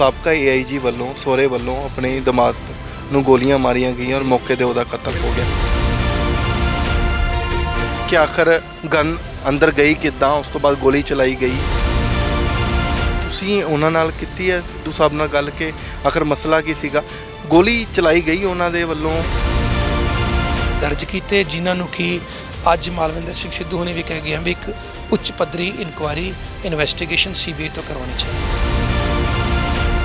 ਸਾਬਕਾ ਏਆਈਜੀ ਵੱਲੋਂ ਸੋਰੇ ਵੱਲੋਂ ਆਪਣੇ ਦਿਮਾਗ ਨੂੰ ਗੋਲੀਆਂ ਮਾਰੀਆਂ ਗਈਆਂ ਔਰ ਮੌਕੇ ਤੇ ਉਹਦਾ ਕਤਲ ਹੋ ਗਿਆ। ਕਿ ਆਖਰ ਗਨ ਅੰਦਰ ਗਈ ਕਿੱਦਾਂ, ਉਸ ਤੋਂ ਬਾਅਦ ਗੋਲੀ ਚਲਾਈ ਗਈ? ਤੁਸੀਂ ਉਹਨਾਂ ਨਾਲ ਕੀਤੀ ਹੈ? ਸਿੱਧੂ ਸਾਹਿਬ ਨਾਲ ਗੱਲ ਕਿ ਆਖਰ ਮਸਲਾ ਕੀ ਸੀਗਾ? ਗੋਲੀ ਚਲਾਈ ਗਈ ਉਹਨਾਂ ਦੇ ਵੱਲੋਂ? ਦਰਜ ਕੀਤੇ ਜਿਨ੍ਹਾਂ ਨੂੰ ਕਿ ਅੱਜ ਮਾਲਵਿੰਦਰ ਸਿੰਘ ਸਿੱਧੂ ਹੋਣੀ ਵੀ ਕਹਿ ਗਿਆ ਵੀ ਇੱਕ ਉੱਚ ਪੱਧਰੀ ਇਨਕੁਆਇਰੀ ਇਨਵੈਸਟੀਗੇਸ਼ਨ ਸੀਬੀਆਈ ਤੋਂ ਕਰਵਾਉਣੀ ਚਾਹੀਦੀ।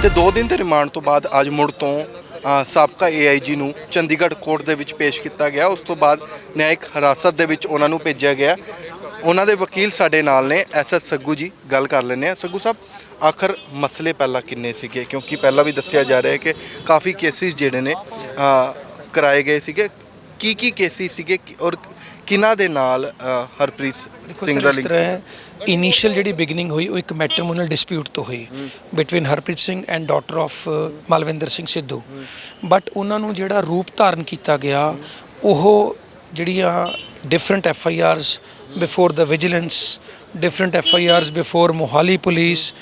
ਤੇ 2 ਦਿਨ ਦੇ ਰਿਮਾਂਡ ਤੋਂ ਬਾਅਦ ਅੱਜ ਮੁੜ ਤੋਂ ਅ, ਸਾਬਕਾ ਏਆਈਜੀ ਨੂੰ ਚੰਡੀਗੜ੍ਹ ਕੋਰਟ ਦੇ ਵਿੱਚ ਪੇਸ਼ ਕੀਤਾ ਗਿਆ। ਉਸ ਤੋਂ ਬਾਅਦ ਨਿਆਇਕ ਹਿਰਾਸਤ ਦੇ ਵਿੱਚ ਉਹਨਾਂ ਨੂੰ ਭੇਜਿਆ ਗਿਆ। ਉਹਨਾਂ ਦੇ ਵਕੀਲ ਸਾਡੇ ਨਾਲ ਨੇ ਐਸਐਸ ਸੱਗੂ ਜੀ ਗੱਲ ਕਰ ਲੈਂਦੇ ਆ ਸੱਗੂ ਸਾਹਿਬ ਆਖਰ ਮਸਲੇ ਪਹਿਲਾਂ ਕਿੰਨੇ ਸੀਗੇ? ਕਿਉਂਕਿ ਪਹਿਲਾਂ ਵੀ ਦੱਸਿਆ ਜਾ ਰਿਹਾ ਹੈ ਕਿ ਕਾਫੀ ਕੇਸਿਸ ਜਿਹੜੇ ਨੇ ਅ, ਕਰਾਏ ਗਏ ਸੀਗੇ। ਕੀ ਕੀ ਕੇਸਿਸ ਸੀਗੇ ਕਿ- ਔਰ ਕਿਹਨਾਂ ਦੇ ਨਾਲ ਅ, ਹਰਪ੍ਰੀਤ ਦੇਖੋ ਸਿੰਘ ਦਾ ਇਸ ਲਿੰਕ ਤਰ੍ਹਾਂ ਹੈ ਇਨੀਸ਼ੀਅਲ ਜਿਹੜੀ ਬਿਗਨਿੰਗ ਹੋਈ ਉਹ ਇੱਕ ਮੈਟਰਮੋਨੀਅਲ ਡਿਸਪਿਊਟ ਤੋਂ ਹੋਈ between Harpreet Singh and daughter of Malwinder Singh Sidhu. But ਉਹਨਾਂ ਨੂੰ ਜਿਹੜਾ ਰੂਪ ਧਾਰਨ ਕੀਤਾ ਗਿਆ ਉਹ ਜਿਹੜੀਆਂ different F I Rs before the vigilance different F I Rs before Mohali police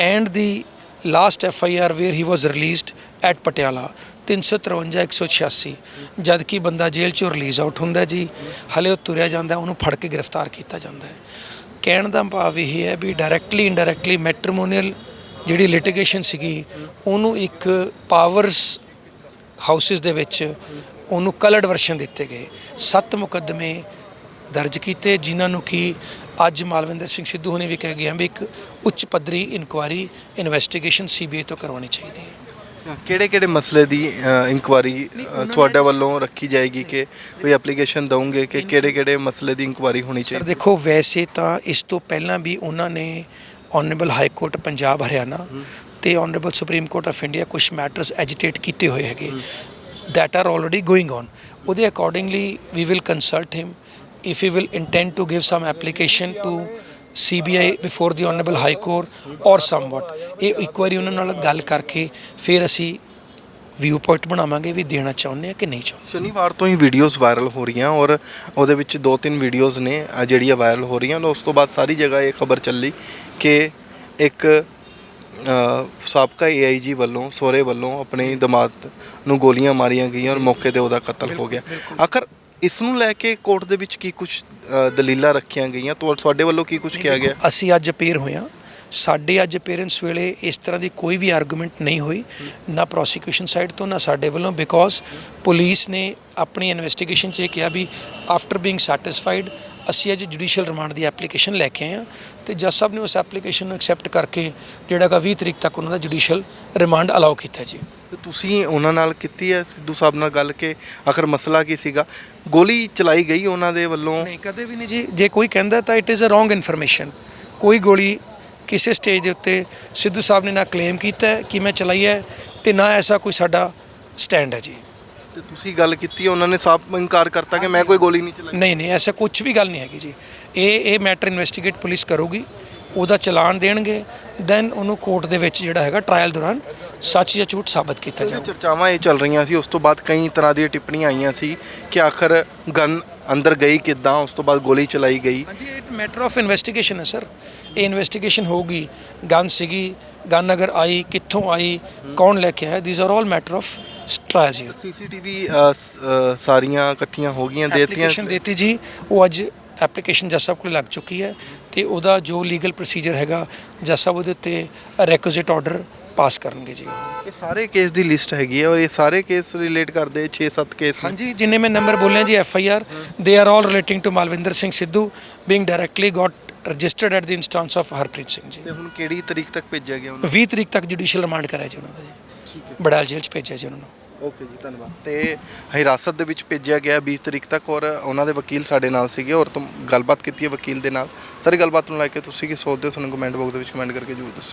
and the last F I R where he was released at Patiala 353 186 ਜਦ ਕਿ ਬੰਦਾ ਜੇਲ੍ਹ ਚੋਂ ਰਿਲੀਜ਼ ਆਊਟ ਹੁੰਦਾ ਜੀ, ਹਲੇ ਉਹ ਤੁਰਿਆ ਜਾਂਦਾ, ਉਹਨੂੰ ਫੜ ਕੇ ਗ੍ਰਿਫਤਾਰ ਕੀਤਾ ਜਾਂਦਾ ਹੈ। ਕਹਿਣ ਦਾ ਭਾਵ ਇਹ ਹੈ ਵੀ ਡਾਇਰੈਕਟਲੀ ਇਨਡਾਇਰੈਕਟਲੀ ਮੈਟਰਮੋਨੀਅਲ ਜਿਹੜੀ ਲਿਟੀਗੇਸ਼ਨ ਸੀਗੀ, ਉਹਨੂੰ ਇੱਕ ਪਾਵਰਸ ਹਾਊਸਸ ਦੇ ਵਿੱਚ ਉਹਨੂੰ ਕਲਰਡ ਵਰਸ਼ਨ ਦਿੱਤੇ ਗਏ। ਸੱਤ ਮੁਕੱਦਮੇ ਦਰਜ ਕੀਤੇ, ਜਿਨ੍ਹਾਂ ਨੂੰ ਕਿ ਅੱਜ ਮਾਲਵਿੰਦਰ ਸਿੰਘ ਸਿੱਧੂ ਹੋਣੀ ਵੀ ਕਹਿ ਗਏ ਹਨ ਵੀ ਇੱਕ ਉੱਚ ਪੱਧਰੀ ਇਨਕੁਆਇਰੀ ਇਨਵੈਸਟੀਗੇਸ਼ਨ ਸੀਬੀਆਈ ਤੋਂ ਕਰਵਾਉਣੀ ਚਾਹੀਦੀ ਹੈ। ਕਿਹੜੇ ਕਿਹੜੇ ਮਸਲੇ ਦੀ ਇਨਕੁਆਰੀ ਤੁਹਾਡੇ ਵੱਲੋਂ ਰੱਖੀ ਜਾਏਗੀ ਕਿ ਕੋਈ ਐਪਲੀਕੇਸ਼ਨ ਦਵੋਗੇ ਕਿ ਕਿਹੜੇ ਕਿਹੜੇ ਮਸਲੇ ਦੀ ਇਨਕੁਆਰੀ ਹੋਣੀ ਸਰ ਚਾਹੀਦੀ? ਦੇਖੋ ਵੈਸੇ ਤਾਂ ਇਸ ਤੋਂ ਪਹਿਲਾਂ ਵੀ ਉਹਨਾਂ ਨੇ honourable High Court Punjab Haryana ਤੇ honourable Supreme Court of India ਕੁਝ ਮੈਟਰਸ ਐਜੀਟੇਟ ਕੀਤੇ ਹੋਏ ਹੈਗੇ। that are already going on ਉਹਦੇ accordingly we will consult him if he will intend to give some application to CBI before the honorable high court or somewhat ਇਹ ਇੱਕ ਵਾਰੀ ਉਹਨਾਂ ਨਾਲ ਗੱਲ ਕਰਕੇ ਫਿਰ ਅਸੀਂ ਵਿਊ ਪੁਆਇੰਟ ਬਣਾਵਾਂਗੇ ਵੀ ਦੇਣਾ ਚਾਹੁੰਦੇ ਆ ਕਿ ਨਹੀਂ ਚਾਹੁੰਦੇ। ਸ਼ਨੀਵਾਰ ਤੋਂ ਹੀ ਵੀਡੀਓਜ਼ ਵਾਇਰਲ ਹੋ ਰਹੀਆਂ ਔਰ ਉਹਦੇ ਵਿੱਚ ਦੋ ਤਿੰਨ ਵੀਡੀਓਜ਼ ਨੇ ਅ, ਜਿਹੜੀਆਂ ਵਾਇਰਲ ਹੋ ਰਹੀਆਂ ਔਰ ਉਸ ਤੋਂ ਬਾਅਦ ਸਾਰੀ ਜਗ੍ਹਾ ਇਹ ਖਬਰ ਚੱਲੀ ਕਿ ਇੱਕ ਅ, ਸਾਬਕਾ ਏਆਈਜੀ ਵੱਲੋਂ ਸੋਰੇ ਵੱਲੋਂ ਆਪਣੇ ਦਮਾਦ ਨੂੰ ਗੋਲੀਆਂ ਮਾਰੀਆਂ ਗਈਆਂ ਔਰ ਮੌਕੇ ਤੇ ਉਹਦਾ ਕਤਲ ਹੋ ਗਿਆ। ਆਖਰ ਇਸ ਨੂੰ ਲੈ ਕੇ ਕੋਰਟ ਦੇ ਵਿੱਚ ਕੀ ਕੁਝ ਦਲੀਲਾਂ ਰੱਖੀਆਂ ਗਈਆਂ? ਤੁਹਾ- ਤੁਹਾਡੇ ਵੱਲੋਂ ਕੀ ਕੁਝ ਕਿਹਾ ਗਿਆ? ਅਸੀਂ ਅੱਜ ਅਪੀਅਰ ਹੋਇਆ ਸਾਡੇ ਅੱਜ ਪੇਰੈਂਟਸ ਵੇਲੇ ਇਸ ਤਰ੍ਹਾਂ ਦੀ ਕੋਈ ਵੀ ਆਰਗੂਮੈਂਟ ਨਹੀਂ ਹੋਈ। ਨਾ ਪ੍ਰੋਸੀਕਿਊਸ਼ਨ ਸਾਈਡ ਤੋਂ, ਨਾ ਸਾਡੇ ਵੱਲੋਂ ਬਿਕੋਜ਼ ਪੁਲਿਸ ਨੇ ਆਪਣੀ ਇਨਵੈਸਟੀਗੇਸ਼ਨ 'ਚ ਇਹ ਕਿਹਾ ਵੀ ਆਫਟਰ ਬੀਇੰਗ ਸੈਟੀਸਫਾਈਡ ਅਸੀਂ ਅੱਜ ਜੁਡੀਸ਼ੀਅਲ ਰਿਮਾਂਡ ਦੀ ਐਪਲੀਕੇਸ਼ਨ ਲੈ ਕੇ ਆਏ ਹਾਂ ਤੇ ਜੱਜ ਸਾਹਿਬ ਨੇ ਉਸ ਐਪਲੀਕੇਸ਼ਨ ਨੂੰ ਐਕਸੈਪਟ ਕਰਕੇ ਜਿਹੜਾ ਕਿ 20 ਤਰੀਕ ਤੱਕ ਉਹਨਾਂ ਦਾ ਜੁਡੀਸ਼ੀਅਲ ਰਿਮਾਂਡ ਅਲਾਉ ਕੀਤਾ ਜੀ। ਤੇ ਤੁਸੀਂ ਉਹਨਾਂ ਨਾਲ ਕੀਤੀ ਹੈ? ਸਿੱਧੂ ਸਾਹਿਬ ਨਾਲ ਗੱਲ ਕਿ ਆਖਰ ਮਸਲਾ ਕੀ ਸੀਗਾ? ਗੋਲੀ ਚਲਾਈ ਗਈ ਉਹਨਾਂ ਦੇ ਵੱਲੋਂ? ਨਹੀਂ ਕਦੇ ਵੀ ਨਹੀਂ ਜੀ। ਜੇ ਕੋਈ ਕਹਿੰਦਾ ਤਾਂ it is a wrong information ਕੋਈ ਗੋਲੀ ਕਿਸੇ ਸਟੇਜ ਦੇ ਉੱਤੇ ਸਿੱਧੂ ਸਾਹਿਬ ਨੇ ਨਾ ਕਲੇਮ ਕੀਤਾ ਕਿ ਮੈਂ ਚਲਾਈ ਹੈ ਤੇ ਨਾ ਐਸਾ ਕੋਈ ਸਾਡਾ ਸਟੈਂਡ ਹੈ ਜੀ। ਤੇ ਤੁਸੀਂ ਗੱਲ ਕੀਤੀ ਉਹਨਾਂ ਨੇ ਸਾਫ਼ ਇਨਕਾਰ ਕਰਤਾ ਕਿ ਮੈਂ ਕੋਈ ਗੋਲੀ ਨਹੀਂ ਚਲਾਈ। ਨਹੀਂ ਨਹੀਂ ਐਸਾ ਕੁਝ ਵੀ ਗੱਲ ਨਹੀਂ ਹੈਗੀ ਜੀ। ਇਹ ਇਹ ਮੈਟਰ ਇਨਵੈਸਟੀਗੇਟ ਪੁਲਿਸ ਕਰੂਗੀ ਉਹਦਾ ਚਲਾਨ ਦੇਣਗੇ ਦੈਨ ਉਹਨੂੰ ਕੋਰਟ ਦੇ ਵਿੱਚ ਜਿਹੜਾ ਹੈਗਾ ਟ੍ਰਾਇਲ ਦੌਰਾਨ ਸੱਚ ਜਾਂ ਝੂਠ ਸਾਬਤ ਕੀਤਾ ਜਾਊਗਾ ਚਰਚਾਵਾਂ ਇਹ ਚੱਲ ਰਹੀਆਂ ਸੀ ਉਸ ਤੋਂ ਬਾਅਦ ਕਈ ਤਰ੍ਹਾਂ ਦੀਆਂ ਟਿੱਪਣੀਆਂ ਆਈਆਂ ਸੀ ਕਿ ਆਖਰ ਗਨ ਅੰਦਰ ਗਈ ਕਿੱਦਾਂ ਉਸ ਤੋਂ ਬਾਅਦ ਗੋਲੀ ਚਲਾਈ ਗਈ। ਹਾਂਜੀ ਇਹ ਮੈਟਰ ਆਫ ਇਨਵੈਸਟੀਗੇਸ਼ਨ ਹੈ ਸਰ ਇਹ ਇਨਵੈਸਟੀਗੇਸ਼ਨ ਹੋਊਗੀ ਗਨ ਸੀਗੀ ਗਨ ਅਗਰ ਆਈ ਕਿੱਥੋਂ ਆਈ ਕੌਣ ਲੈ ਕੇ ਆਇਆ these are all matter of trials ਜੀ ਸੀਸੀਟੀਵੀ ਸਾਰੀਆਂ ਇਕੱਠੀਆਂ ਹੋ ਗਈਆਂ ਦੇਤੀਆਂ। ਐਪਲੀਕੇਸ਼ਨ ਦਿੱਤੀ ਜੀ। ਉਹ ਅੱਜ ਐਪਲੀਕੇਸ਼ਨ ਜੱਜ ਸਾਹਿਬ ਕੋਲ ਲੱਗ ਚੁੱਕੀ ਹੈ ਤੇ ਉਹਦਾ ਜੋ ਲੀਗਲ ਪ੍ਰੋਸੀਜਰ ਹੈਗਾ ਜੱਜ ਸਾਹਿਬ ਉਹਦੇ ਉੱਤੇ ਰੈਕੁਇਜ਼ਿਟ ਆਰਡਰ ਪਾਸ ਕਰਨਗੇ ਜੀ। ਇਹ ਸਾਰੇ ਕੇਸ ਦੀ ਲਿਸਟ ਹੈਗੀ ਹੈ ਔਰ ਇਹ ਸਾਰੇ ਕੇਸ ਰਿਲੇਟ ਕਰਦੇ 6-7 ਕੇਸ ਹਾਂਜੀ ਜਿੰਨੇ ਮੈਂ ਨੰਬਰ ਬੋਲੇ ਜੀ F I R they are all relating to Malwinder Singh Sidhu being directly got registered at the instance of Harpreet Singh ji ਤੇ ਹੁਣ ਕਿਹੜੀ ਤਰੀਕ ਤੱਕ ਭੇਜਿਆ ਗਿਆ ਉਹਨਾਂ? 20 ਤਰੀਕ ਤੱਕ ਜੁਡੀਸ਼ੀਅਲ ਰਿਮਾਂਡ ਕਰਾਇਆ ਜੀ ਉਹਨਾਂ ਦਾ ਜੀ। ਠੀਕ ਹੈ। ਬੜਾਲ ਜੇਲ੍ਹ ਚ ਭੇਜਿਆ ਜੀ ਉਹਨਾਂ ਨੂੰ। ਓਕੇ ਜੀ, ਧੰਨਵਾਦ। ਤੇ ਹਿਰਾਸਤ ਦੇ ਵਿੱਚ ਭੇਜਿਆ ਗਿਆ 20 ਤਰੀਕ ਤੱਕ ਔਰ ਉਹਨਾਂ ਦੇ ਵਕੀਲ ਸਾਡੇ ਨਾਲ ਸੀਗੇ ਔਰ ਤੁਮ ਗੱਲਬਾਤ ਕੀਤੀ ਹੈ ਵਕੀਲ ਦੇ ਨਾਲ। ਸਾਰੀ ਗੱਲਬਾਤ ਨੂੰ ਲੈ ਕੇ ਤੁਸੀਂ ਕੀ ਸੋਚਦੇ ਹੋ? ਸਾਨੂੰ ਕਮੈਂਟ ਬਾਕਸ ਦੇ ਵਿੱਚ ਕਮੈਂਟ ਕਰਕੇ ਜ਼ਰੂਰ ਦੱਸੋ।